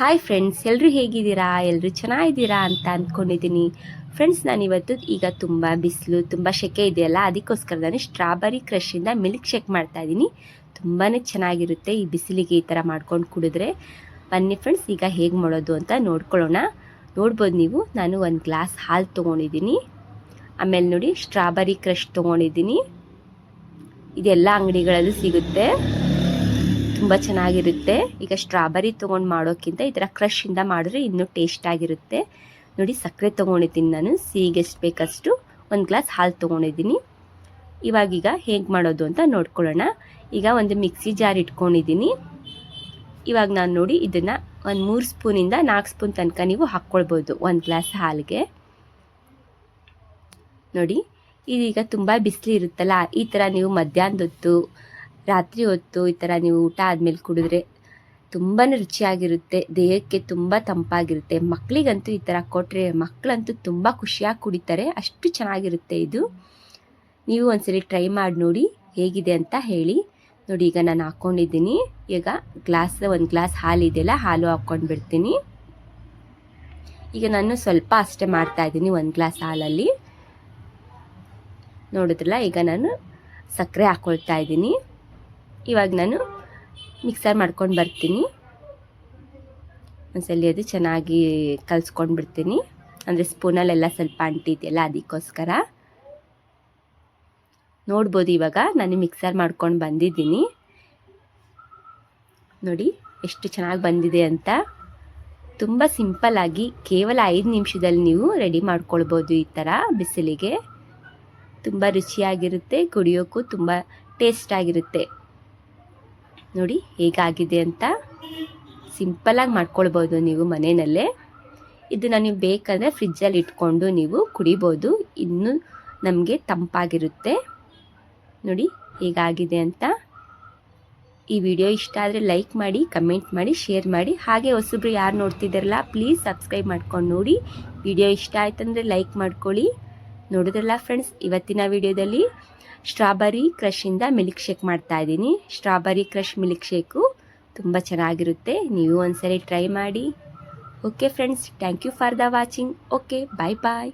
Hi friends ಎಲ್ಲರೂ ಹೇಗಿದ್ದೀರಾ? ಎಲ್ಲರೂ ಚೆನ್ನಾಗಿದ್ದೀರಾ ಅಂತ ಅಂದ್ಕೊಂಡಿದ್ದೀನಿ. ಫ್ರೆಂಡ್ಸ್ ನಾನಿವತ್ತು ಈಗ ತುಂಬ ಬಿಸಿಲು, ತುಂಬ ಸೆಕೆ ಇದೆಯಲ್ಲ ಅದಕ್ಕೋಸ್ಕರ ನಾನು ಸ್ಟ್ರಾಬೆರಿ ಕ್ರಷಿಂದ ಮಿಲ್ಕ್ ಶೇಕ್ ಮಾಡ್ತಾ ಇದ್ದೀನಿ ತುಂಬಾ ಚೆನ್ನಾಗಿರುತ್ತೆ ಈ ಬಿಸಿಲಿಗೆ ಈ ಥರ ಮಾಡ್ಕೊಂಡು ಕುಡಿದ್ರೆ. ಬನ್ನಿ ಫ್ರೆಂಡ್ಸ್ ಈಗ ಹೇಗೆ ಮಾಡೋದು ಅಂತ ನೋಡ್ಕೊಳ್ಳೋಣ. ನೋಡ್ಬೋದು ನೀವು, ನಾನು ಒಂದು ಗ್ಲಾಸ್ ಹಾಲು ತೊಗೊಂಡಿದ್ದೀನಿ. ಆಮೇಲೆ ನೋಡಿ ಸ್ಟ್ರಾಬೆರಿ ಕ್ರಷ್ ತೊಗೊಂಡಿದ್ದೀನಿ. ಇದೆಲ್ಲ ಅಂಗಡಿಗಳಲ್ಲೂ ಸಿಗುತ್ತೆ. ತುಂಬ ಚೆನ್ನಾಗಿರುತ್ತೆ. ಈಗ ಸ್ಟ್ರಾಬೆರಿ ತೊಗೊಂಡು ಮಾಡೋಕ್ಕಿಂತ ಈ ಥರ ಕ್ರಷಿಂದ ಮಾಡಿದ್ರೆ ಇನ್ನೂ ಟೇಸ್ಟ್ ಆಗಿರುತ್ತೆ. ನೋಡಿ, ಸಕ್ಕರೆ ತೊಗೊಂಡಿದ್ದೀನಿ ನಾನು. ಸಿಹಿಗೆ ಎಷ್ಟು ಬೇಕಷ್ಟು? ಒಂದು ಗ್ಲಾಸ್ ಹಾಲು ತೊಗೊಂಡಿದ್ದೀನಿ. ಇವಾಗೀಗ ಹೇಗೆ ಮಾಡೋದು ಅಂತ ನೋಡ್ಕೊಳ್ಳೋಣ. ಈಗ ಒಂದು ಮಿಕ್ಸಿ ಜಾರ್ ಇಟ್ಕೊಂಡಿದ್ದೀನಿ. ಇವಾಗ ನಾನು ನೋಡಿ ಇದನ್ನು ಒಂದು ಮೂರು ಸ್ಪೂನಿಂದ ನಾಲ್ಕು ಸ್ಪೂನ್ ತನಕ ನೀವು ಹಾಕ್ಕೊಳ್ಬೋದು ಒಂದು ಗ್ಲಾಸ್ ಹಾಲಿಗೆ. ನೋಡಿ, ಇದೀಗ ತುಂಬ ಬಿಸಿಲು ಇರುತ್ತಲ್ಲ ಈ ಥರ ನೀವು ಮಧ್ಯಾಹ್ನದ ಹೊತ್ತು ರಾತ್ರಿ ಹೊತ್ತು ಈ ಥರ ನೀವು ಊಟ ಆದಮೇಲೆ ಕುಡಿದ್ರೆ ತುಂಬಾ ರುಚಿಯಾಗಿರುತ್ತೆ, ದೇಹಕ್ಕೆ ತುಂಬ ತಂಪಾಗಿರುತ್ತೆ. ಮಕ್ಕಳಿಗಂತೂ ಈ ಥರ ಕೊಟ್ಟರೆ ಮಕ್ಕಳಂತೂ ತುಂಬ ಖುಷಿಯಾಗಿ ಕುಡಿತಾರೆ. ಅಷ್ಟು ಚೆನ್ನಾಗಿರುತ್ತೆ ಇದು. ನೀವು ಒಂದ್ಸರಿ ಟ್ರೈ ಮಾಡಿ ನೋಡಿ ಹೇಗಿದೆ ಅಂತ ಹೇಳಿ. ನೋಡಿ, ಈಗ ನಾನು ಹಾಕ್ಕೊಂಡಿದ್ದೀನಿ ಈಗ ಗ್ಲಾಸ್, ಒಂದು ಗ್ಲಾಸ್ ಹಾಲಿದೆಯಲ್ಲ ಹಾಲು ಹಾಕ್ಕೊಂಡು ಬಿಡ್ತೀನಿ. ಈಗ ನಾನು ಸ್ವಲ್ಪ ಅಷ್ಟೇ ಮಾಡ್ತಾ ಇದ್ದೀನಿ ಒಂದು ಗ್ಲಾಸ್ ಹಾಲಲ್ಲಿ. ನೋಡಿದ್ರಲ್ಲ, ಈಗ ನಾನು ಸಕ್ಕರೆ ಹಾಕ್ಕೊಳ್ತಾ ಇದ್ದೀನಿ. ಇವಾಗ ನಾನು ಮಿಕ್ಸರ್ ಮಾಡ್ಕೊಂಡು ಬರ್ತೀನಿ. ಒಂದ್ಸಲಿ ಅದು ಚೆನ್ನಾಗಿ ಕಲಿಸ್ಕೊಂಡು ಬಿಡ್ತೀನಿ. ಅಂದರೆ ಸ್ಪೂನಲ್ಲೆಲ್ಲ ಸ್ವಲ್ಪ ಅಂಟಿದೆಯಲ್ಲ ಅದಕ್ಕೋಸ್ಕರ. ನೋಡ್ಬೋದು ಇವಾಗ ನಾನು ಮಿಕ್ಸರ್ ಮಾಡ್ಕೊಂಡು ಬಂದಿದ್ದೀನಿ. ನೋಡಿ ಎಷ್ಟು ಚೆನ್ನಾಗಿ ಬಂದಿದೆ ಅಂತ. ತುಂಬ ಸಿಂಪಲ್ಲಾಗಿ ಕೇವಲ ಐದು ನಿಮಿಷದಲ್ಲಿ ನೀವು ರೆಡಿ ಮಾಡ್ಕೊಳ್ಬೋದು ಈ ಥರ ಬಿಸಿಲಿಗೆ. ತುಂಬ ರುಚಿಯಾಗಿರುತ್ತೆ, ಕುಡಿಯೋಕ್ಕೂ ತುಂಬ ಟೇಸ್ಟ್ ಆಗಿರುತ್ತೆ ನೋಡಿ, ಹೇಗಾಗಿದೆ ಅಂತ ಸಿಂಪಲಾಗಿ ಮಾಡ್ಕೊಳ್ಬೋದು ನೀವು ಮನೆಯಲ್ಲೇ. ಇದನ್ನು ನೀವು ಬೇಕಂದರೆ ಫ್ರಿಜ್ಜಲ್ಲಿ ಇಟ್ಕೊಂಡು ನೀವು ಕುಡಿಬೋದು. ಇನ್ನೂ ನಮಗೆ ತಂಪಾಗಿರುತ್ತೆ. ನೋಡಿ, ಹೇಗಾಗಿದೆ ಅಂತ. ಈ ವಿಡಿಯೋ ಇಷ್ಟ ಆದರೆ ಲೈಕ್ ಮಾಡಿ, ಕಮೆಂಟ್ ಮಾಡಿ, ಶೇರ್ ಮಾಡಿ. ಹಾಗೆ ಹೊಸಬ್ರು ಯಾರು ನೋಡ್ತಿದ್ದಾರಲ್ಲ ಪ್ಲೀಸ್ ಸಬ್ಸ್ಕ್ರೈಬ್ ಮಾಡ್ಕೊಂಡು ನೋಡಿ. ವಿಡಿಯೋ ಇಷ್ಟ ಆಯ್ತಂದರೆ ಲೈಕ್ ಮಾಡ್ಕೊಳ್ಳಿ. ನೋಡಿದ್ರಲ್ಲ ಫ್ರೆಂಡ್ಸ್, ಇವತ್ತಿನ ವಿಡಿಯೋದಲ್ಲಿ ಸ್ಟ್ರಾಬೆರಿ ಕ್ರಷಿಂದ ಮಿಲ್ಕ್ ಶೇಕ್ ಮಾಡ್ತಾ ಇದ್ದೀನಿ. ಸ್ಟ್ರಾಬೆರಿ ಕ್ರಷ್ ಮಿಲ್ಕ್ ಶೇಕು ತುಂಬ ಚೆನ್ನಾಗಿರುತ್ತೆ. ನೀವು ಒಂದ್ಸರಿ ಟ್ರೈ ಮಾಡಿ. Okay friends, thank you for the watching. Okay bye bye